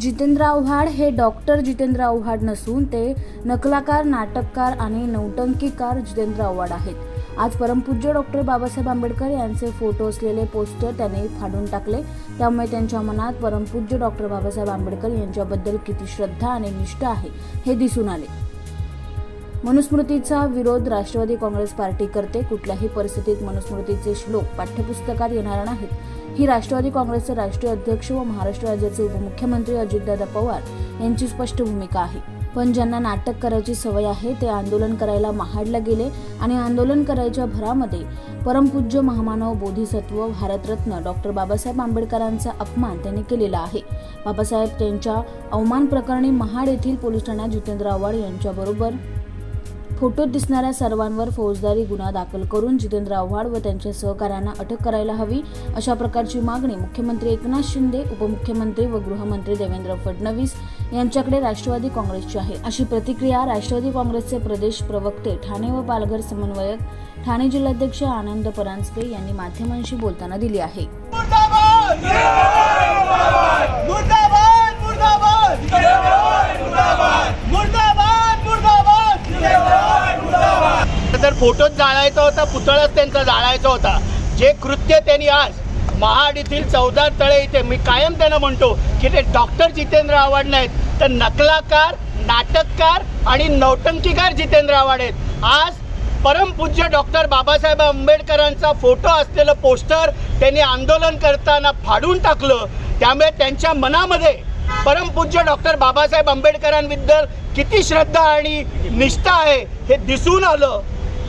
जितेंद्र आव्हाड हे डॉक्टर जितेंद्र आव्हाड नसून ते नकलाकार नाटककार आणि नौटंकीकार जितेंद्र आव्हाड आहेत. आज परमपूज्य डॉक्टर बाबासाहेब आंबेडकर यांचे फोटो असलेले पोस्टर त्यांनी फाडून टाकले. त्यामुळे त्यांच्या मनात परमपूज्य डॉक्टर बाबासाहेब आंबेडकर यांच्याबद्दल किती श्रद्धा आणि निष्ठा आहे हे दिसून आले. मनुस्मृतीचा विरोध राष्ट्रवादी काँग्रेस पार्टी करते. कुठल्याही परिस्थितीत मनुस्मृतीचे श्लोक पाठ्यपुस्तकात येणार नाहीत. ही राष्ट्रवादी काँग्रेसचे राष्ट्रीय अध्यक्ष व महाराष्ट्र राज्याचे उपमुख्यमंत्री अजितदादा पवार यांची स्पष्ट भूमिका आहे. पण ज्यांना नाटक करायची सवय आहे ते आंदोलन करायला महाडला गेले आणि आंदोलन करायच्या भरामध्ये परमपूज्य महामानव बोधिसत्व भारतरत्न डॉक्टर बाबासाहेब आंबेडकरांचा अपमान त्यांनी केलेला आहे. बाबासाहेब त्यांच्या अवमान प्रकरणी महाड येथील पोलीस ठाण्यात जितेंद्र आव्हाड यांच्याबरोबर फोटोत दिसणाऱ्या सर्वांवर फौजदारी गुन्हा दाखल करून जितेंद्र आव्हाड व त्यांच्या सहकाऱ्यांना अटक करायला हवी अशा प्रकारची मागणी मुख्यमंत्री एकनाथ शिंदे उपमुख्यमंत्री व गृहमंत्री देवेंद्र फडणवीस यांच्याकडे राष्ट्रवादी काँग्रेसची आहे. अशी प्रतिक्रिया राष्ट्रवादी काँग्रेसचे प्रदेश प्रवक्ते ठाणे व पालघर समन्वयक ठाणे जिल्हाध्यक्ष आनंद परांजपे यांनी माध्यमांशी बोलताना दिली आहे. मुर्दाबाद! मुर्दाबाद! मुर्दाबाद! मुर्दाबाद! तर फोटोच जाळायचा होता पुतळाच त्यांचा जाळायचा होता. जे कृत्य त्यांनी आज महाड येथील चौदा तळे इथे मी कायम त्यांना म्हणतो की ते डॉक्टर जितेंद्र आव्हाड नाहीत तर नकलाकार नाटककार आणि नौटंकीकार जितेंद्र आव्हाड आहेत. आज परमपूज्य डॉक्टर बाबासाहेब आंबेडकरांचा फोटो असलेलं पोस्टर त्यांनी आंदोलन करताना फाडून टाकलं. त्यामुळे त्यांच्या मनामध्ये परमपूज्य डॉक्टर बाबासाहेब आंबेडकरांबद्दल किती श्रद्धा आणि निष्ठा आहे हे दिसून आलं.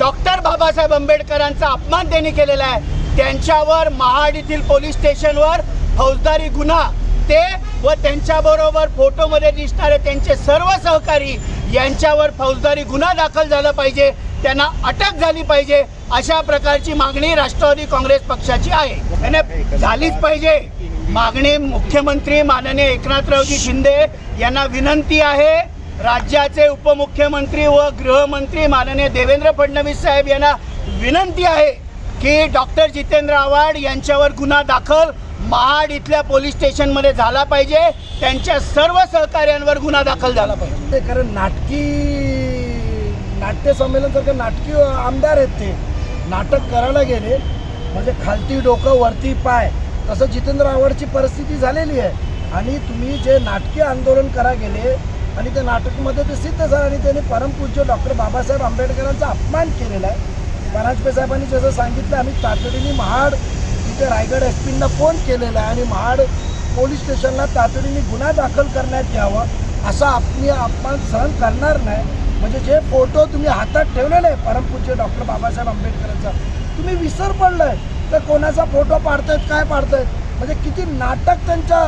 डॉक्टर बाबासाहेब आंबेडकरांचा अपमान त्यांनी केलेला आहे. त्यांच्यावर महाड येथील पोलीस स्टेशनवर फौजदारी गुन्हा ते व त्यांच्याबरोबर फोटोमध्ये दिसणारे त्यांचे सर्व सहकारी यांच्यावर फौजदारी गुन्हा दाखल झाला पाहिजे त्यांना अटक झाली पाहिजे अशा प्रकारची मागणी राष्ट्रवादी काँग्रेस पक्षाची आहे. झालीच पाहिजे. मागणी मुख्यमंत्री माननीय एकनाथरावजी शिंदे यांना विनंती आहे राज्याचे उपमुख्यमंत्री व गृहमंत्री माननीय देवेंद्र फडणवीस साहेब यांना विनंती आहे की डॉक्टर जितेंद्र आव्हाड यांच्यावर गुन्हा दाखल महाड इथल्या पोलीस स्टेशनमध्ये झाला पाहिजे. त्यांच्या सर्व सहकार्यांवर गुन्हा दाखल झाला पाहिजे. ते कारण नाटकी नाट्य संमेलन सारखे नाटकी आमदार आहेत ते. नाटक करायला गेले म्हणजे खालती डोकं वरती पाय. तसं जितेंद्र आव्हाडची परिस्थिती झालेली आहे. आणि तुम्ही जे नाटकी आंदोलन करा गेले आणि त्या नाटकमध्ये ते सिद्ध झालं आणि त्यांनी परमपूज्य डॉक्टर बाबासाहेब आंबेडकरांचा अपमान केलेला आहे. परांजपे साहेबांनी जसं सांगितलं आम्ही तातडीने महाड तिथे रायगड एस पींना फोन केलेला आहे आणि महाड पोलीस स्टेशनला तातडीने गुन्हा दाखल करण्यात यावा असा आपली अपमान सहन करणार नाही. म्हणजे जे फोटो तुम्ही हातात ठेवलेले आहे परमपूज्य डॉक्टर बाबासाहेब आंबेडकरांचा तुम्ही विसर पडलाय. तर कोणाचा फोटो पाडतायत काय पाडतायत? म्हणजे किती नाटक त्यांच्या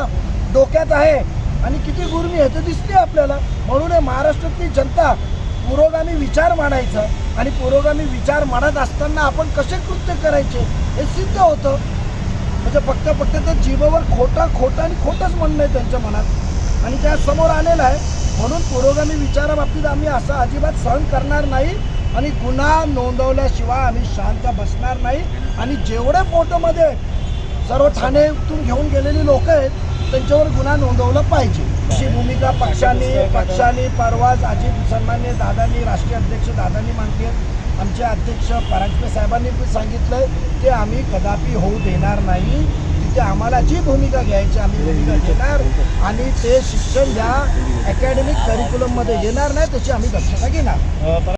डोक्यात आहे. आणि किती गुरमी आहे ते दिसते आपल्याला. म्हणून हे महाराष्ट्रातली जनता पुरोगामी विचार मांडायचा आणि पुरोगामी विचार मांडत असताना आपण कसे कृत्य करायचे हे सिद्ध होतं. म्हणजे फक्त फक्त ते जीवावर खोटं खोटं आणि खोटंच म्हणणं आहे त्यांच्या मनात. आणि त्या समोर आलेलं आहे. म्हणून पुरोगामी विचाराबाबतीत आम्ही असं अजिबात सहन करणार नाही. आणि गुन्हा नोंदवल्याशिवाय आम्ही शांत बसणार नाही. आणि जेवढे फोटोमध्ये सर्व ठाणेतून घेऊन गेलेली लोक आहेत त्यांच्यावर गुन्हा नोंदवला पाहिजे. अशी भूमिका पक्षाने पक्षाने परवाच अजित सन्मान्य दादांनी राष्ट्रीय अध्यक्ष दादांनी मांडली आमचे अध्यक्ष परांजपे साहेबांनी पण सांगितलं ते आम्ही कदापि होऊ देणार नाही. तिथे आम्हाला जी भूमिका घ्यायची आम्ही भूमिका घेणार आणि ते शिक्षण ह्या अकॅडमिक करिक्युलममध्ये येणार नाही त्याची आम्ही दक्षता घेणार.